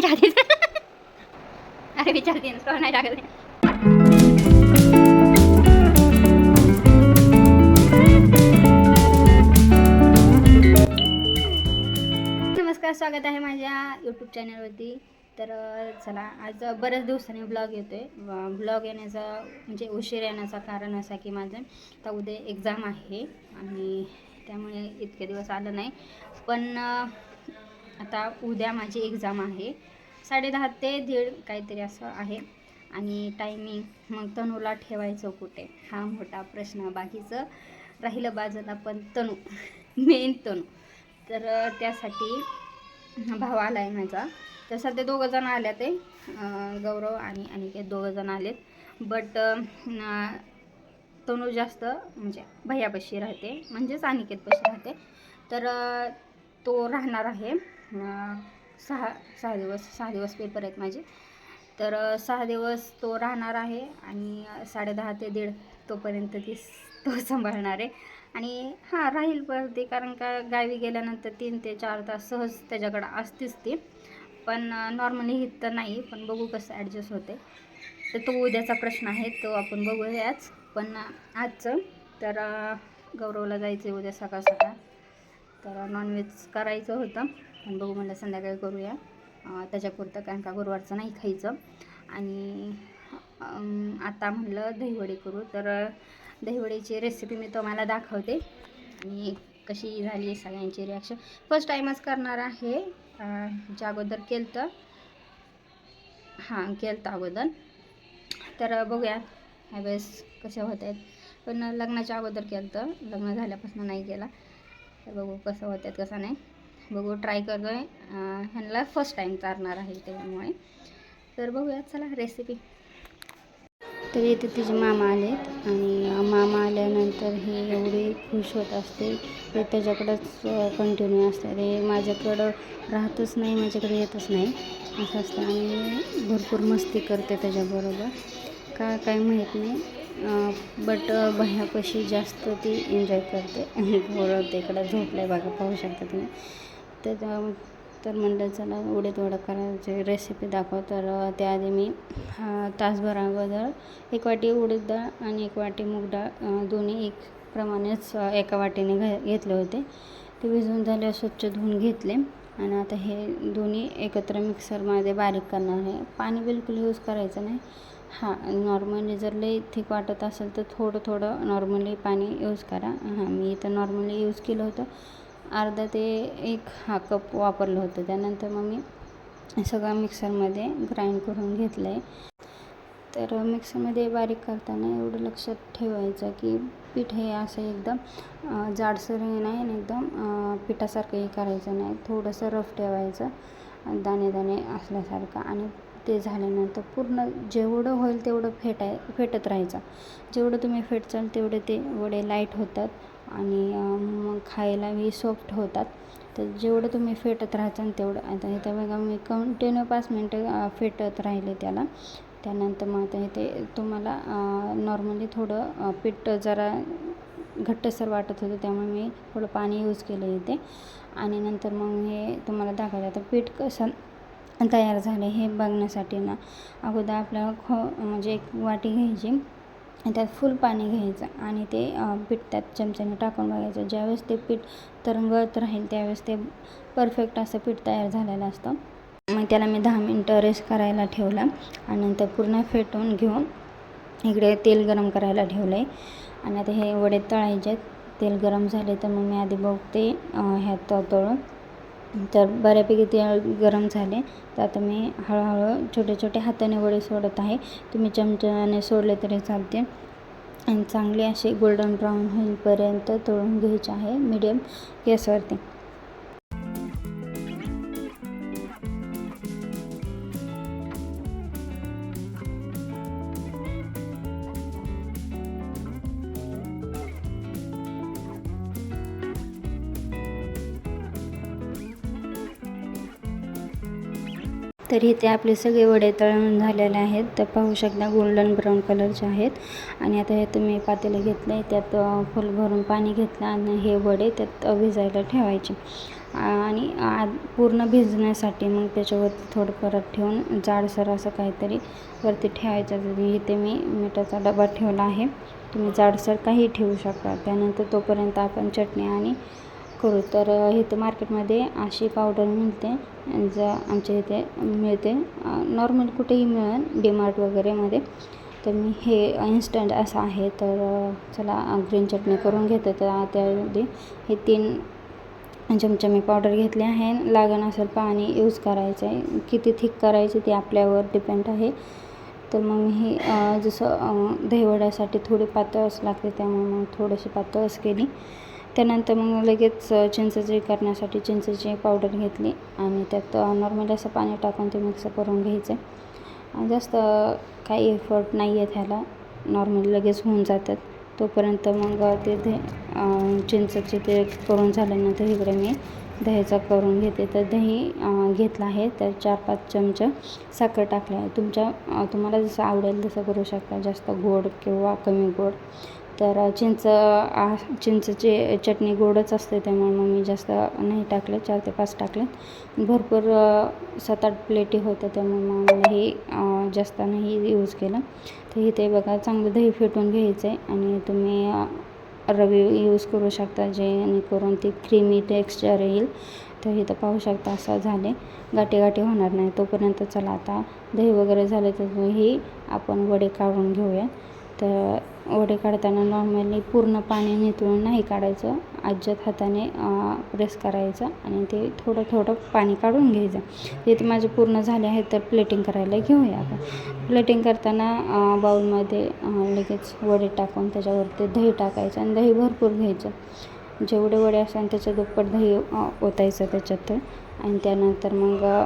नाही आधीच अरे विचारते स्टॉल नाही टाकत नमस्कार स्वागत आहे माझ्या यूट्यूब चॅनलवरती तर चला आज बऱ्याच दिवसांनी ब्लॉग येतो आहे ब्लॉग येण्याचा म्हणजे उशीर येण्याचं कारण असं की माझं आता उद्या एक्झाम आहे आणि त्यामुळे इतके दिवस आलं नाही. पण आता उद्या माझी एक्झाम आहे. साडेदहा ते दीड काहीतरी असं आहे. आणि टायमिंग मग तनूला ठेवायचं कुठे? हा मोठा प्रश्न. बाकीचं राहिलं बाजूला पण तनू मेन तनू. तर त्यासाठी भाव आला आहे माझा. तर सध्या दोघं जण आल्या ते गौरव आणि अनिकेत दोघं जण आलेत. बट तनू जास्त म्हणजे भैयापाशी राहते. म्हणजेच अनिकेतपाशी राहते. तर तो राहणार आहे सहा सहा दिवस सहा दिवस पेपर आहेत माझे. तर सहा दिवस तो राहणार आहे आणि साडेदहा ते दीड तोपर्यंत ती तो सांभाळणार आहे. आणि हां राहील पण ते कारण का गावी गेल्यानंतर तीन ते चार तास सहज त्याच्याकडं असतेच ती. पण नॉर्मली ही तर नाही पण बघू कसं ॲडजस्ट होते. तर तो उद्याचा प्रश्न आहे तो आपण बघूयाच पण आजचं तर गौरवला जायचं आहे उद्या सकाळ सकाळ तर नॉनव्हेज करायचं होतं. पण बघू म्हणलं संध्याकाळी करूया. त्याच्यापुरतं कारण का गुरुवारचं नाही खायचं. आणि आता म्हणलं दहीवडे करू. तर दहीवडेची दहीवडीची रेसिपी मी तुम्हाला दाखवते. आणि कशी झाली सगळ्यांची रिॲक्शन फर्स्ट टाईमच करणार आहे. ज्या अगोदर केलं तर हां केलं तर अगोदर. तर बघूया. ह्यावेळेस कसे होत आहेत. पण लग्नाच्या अगोदर केलं तर लग्न झाल्यापासून नाही केला. तर बघू कसं होत आहेत कसं नाही. बघू ट्राय करतो आहे ह्यांना फर्स्ट टाईम चालणार आहे त्यामुळे तर बघूया चला रेसिपी तर इथे तिचे मामा आलेत आणि मामा आल्यानंतर ही एवढी खुश होत असते. ते त्याच्याकडंच कंटिन्यू असते. ते माझ्याकडं राहतच नाही माझ्याकडे येतच नाही. असं असतं आणि भरपूर मस्ती करते त्याच्याबरोबर. का काय माहीत नाही. बट भयापाशी जास्त ती एन्जॉय करते. आणि गौरव इकडं झोपल्या बघा पाहू शकता तुम्ही त्याच्या तर म्हणलं चला उडीद वडा करायची रेसिपी दाखव. तर त्याआधी मी अं, तासभर अगोदर एक वाटी उडीद डाळ आणि एक वाटी मूग डाळ दोन्ही एक प्रमाणेच एका वाटीने घ घेतले होते. ते भिजून झाले स्वच्छ धुवून घेतले. आणि आता हे दोन्ही एकत्र मिक्सरमध्ये बारीक करणार आहे. पाणी बिलकुल यूज करायचं नाही. हां नॉर्मली जर लई थिक वाटत असेल तर थोडं थोडं नॉर्मली पाणी यूज करा. हां मी इथं नॉर्मली यूज केलं होतं. अर्धा ते एक हा कप वापरलं होतं. त्यानंतर मग मी सगळं मिक्सरमध्ये ग्राइंड करून घेतलं आहे तर मिक्सरमध्ये बारीक करताना एवढं लक्षात ठेवायचं की पीठ हे असं एकदम जाडसर हे नाही आणि एकदम पिठासारखं हे करायचं नाही. थोडंसं रफ ठेवायचं दाणे दाणे असल्यासारखं आणि ते झाल्यानंतर पूर्ण जेवढं होईल तेवढं फेटाय फेटत राहायचं. जेवढं तुम्ही फेटचाल तेवढे ते वडे लाइट होतात आणि खायलाही सॉफ्ट होतात. तर जेवढं तुम्ही फेटत राहाल तेवढं. आता इथं बघा मी कंटिन्यू पाच मिनटं फेटत राहिले त्याला. त्यानंतर मग आता इथे तुम्हाला नॉर्मली थोडं पीठ जरा घट्टसर वाटत होतं त्यामुळे मी थोडं पाणी यूज केलं इथे आणि नंतर मग हे तुम्हाला दाखवलं आता पीठ कसं तयार झालं हे बघण्यासाठी ना अगोदर आपल्याला खो म्हणजे एक वाटी घ्यायची. त्यात फुल पाणी घ्यायचं आणि ते पीठ त्यात चमच्याने टाकून बघायचं. ज्यावेळेस ते पीठ तरंगत राहील त्यावेळेस ते परफेक्ट असं पीठ तयार झालेलं असतं. मग त्याला मी दहा मिनटं रेस्ट करायला ठेवला आणि नंतर पूर्ण फेटून घेऊन इकडे तेल गरम करायला ठेवलं आहे आणि आता हे वडे तळायचे आहेत तेल गरम झाले तर मग मी आधी बघते ह्यात तळून. तर बऱ्यापैकी ते गरम झाले. तर आता मी हळूहळू छोटे छोटे हाताने वडे सोडत आहे. तुम्ही चमच्याने सोडले तरी चालते आणि चांगले असे गोल्डन ब्राऊन होईपर्यंत तळून घ्यायचे आहे मीडियम गॅसवरती. तर इथे आपले सगळे वडे तळून झालेले आहेत. तर पाहू शकता गोल्डन ब्राऊन कलरचे आहेत. आणि आता हे तुम्ही पातेलं घेतलं आहे त्यात फुल भरून पाणी घेतलं आणि हे वडे त्यात भिजायला ठेवायचे. आणि आ पूर्ण भिजण्यासाठी मग त्याच्यावरती थोडं परत ठेवून जाडसर असं काहीतरी वरती ठेवायचं. इथे मी मिठाचा डबा ठेवला आहे. तुम्ही जाडसर काही ठेवू शकता. त्यानंतर तोपर्यंत आपण चटणी आणि करू. तर इथं मार्केटमध्ये अशी पावडर मिळते. ज आमच्या इथे मिळते. नॉर्मल कुठेही मिळेल डीमार्ट वगैरेमध्ये तर मी हे इन्स्टंट असं आहे. तर चला ग्रीन चटणी करून घेते. तर त्यामध्ये हे तीन चमचे मी पावडर घेतले आहे. लागण असेल पाणी यूज करायचं आहे. किती थिक करायची ते आपल्यावर डिपेंड आहे. तर मग मी ही जसं दहीवड्यासाठी थोडी पातळच लागते त्यामुळे मग थोडीशी पातळच केली. त्यानंतर मग लगेच चिंचेचे करण्यासाठी चिंचेची पावडर घेतली आणि त्यात नॉर्मली असं पाणी टाकून ते मिक्स करून घ्यायचं. जास्त काही एफर्ट नाही आहे त्याला. नॉर्मली लगेच होऊन जातात. तोपर्यंत मग ते दे चिंचेचे ते करून झाल्यानंतर इकडे मी दह्याचा करून घेते. तर दही घेतला घेतलं आहे. तर चार पाच चमचे साखर टाकले आहे. तुमच्या तुम्हाला जसं आवडेल तसं करू शकता. जास्त गोड किंवा कमी गोड. तर चिंच चिंचचे चिंचची चटणी गोडच असते त्यामुळे मग मी जास्त नाही टाकले चार ते पाच टाकले. भरपूर सात आठ प्लेटी होत्या त्यामुळे मग मला हे जास्त नाही यूज केलं. तर इथे बघा चांगलं दही फेटून घ्यायचं आहे आणि तुम्ही रवी यूज करू शकता जेणेकरून ती क्रीमी टेक्स्चर येईल. तर इथं पाहू शकता असं झाले. गाठी गाठी होणार नाही तोपर्यंत चला आता दही वगैरे झाले तर ही आपण वडे काढून घेऊया. वडे काढताना नॉर्मली पूर्ण पाणी निथळून नाही काढायचं. अज्जत हाताने प्रेस करायचं आणि ते थोडं थोडं पाणी काढून घ्यायचं. इथे माझे पूर्ण झाले आहेत तर प्लेटिंग करायला घेऊया आपण. प्लेटिंग करताना बाऊलमध्ये बाउलमध्ये लगेच वडे टाकून त्याच्यावरती दही टाकायचं आणि दही भरपूर घ्यायचं. जेवढे वडे असेल त्याच्या दुप्पट दही ओतायचं त्याच्यात आणि त्यानंतर मग अ,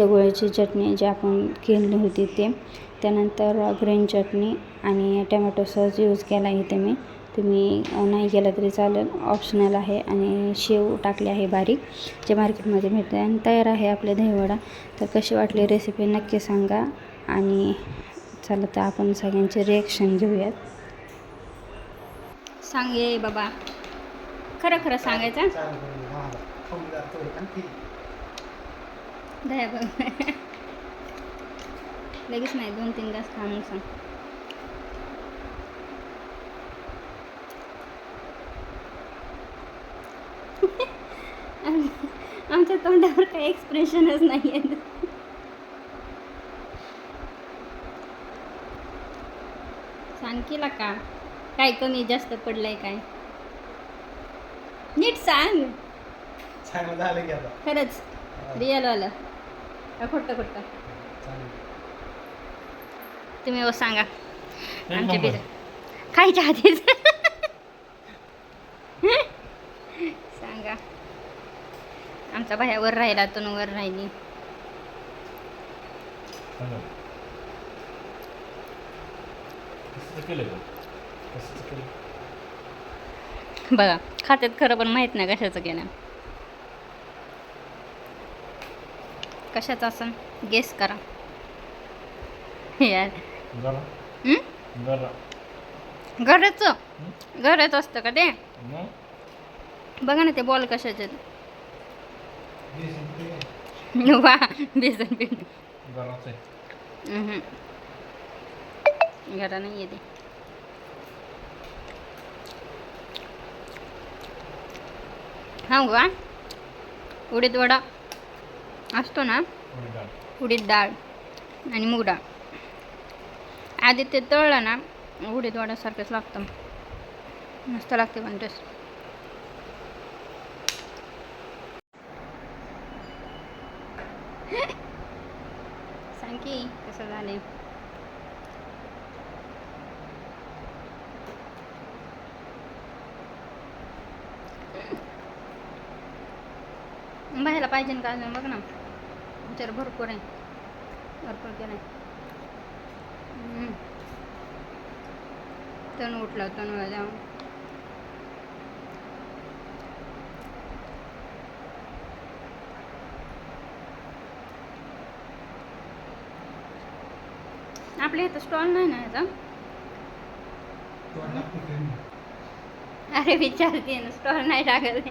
गोळ्याची चटणी जी आपण केली होती ते त्यानंतर ग्रीन चटणी आणि टमॅटो सॉस यूज केला इथे मी. तुम्ही नाही केलं तरी चालेल. ऑप्शनल आहे आणि शेव टाकले आहे बारीक जे मार्केटमध्ये मिळते आणि तयार आहे आपले दहीवडा. तर कशी वाटली रेसिपी नक्की सांगा आणि चला तर आपण सगळ्यांचे रिॲक्शन घेऊयात. सांग ये बाबा. खरं खरं सांगायचं? बघ लगेच नाही दोन तीन तास खाऊन सांग. आमच्या तोंडावर काही एक्सप्रेशनच नाही आहे सांग केला का? काय कमी जास्त पडलंय काय? नीट सांग. खरंच. रिअल वालं. का खोटं खोटं. तुम्ही हो सांगा. आमच्या. बिझ खायच्या आधीच. सांगा. आमचा बाया वर राहिला तून वर राहिली. बघा खात्यात खरं पण माहीत नाही कशाचं केलं कशाचं असं? गेस करा. यार हं? घराचं घराचं असतं का ते? बघा ना ते बॉल कशाचे वा बेसन पीठ. घरा नाही येते. हा वा. उडीद वडा. असतो ना? उडीद डाळ. आणि मूग डाळ आधी ते तळलं ना उडीद वड्यासारखंच लागतं. मस्त लागते पण टेस्ट सांग की कसं झाले बाहेरला पाहिजे का अजून? बघ ना. विचार भरपूर आहे. भरपूर केलं आहे तण उठला तण जाऊन. आपले इथं स्टॉल नाही ना याचा? अरे विचारते ना स्टॉल नाही टाकत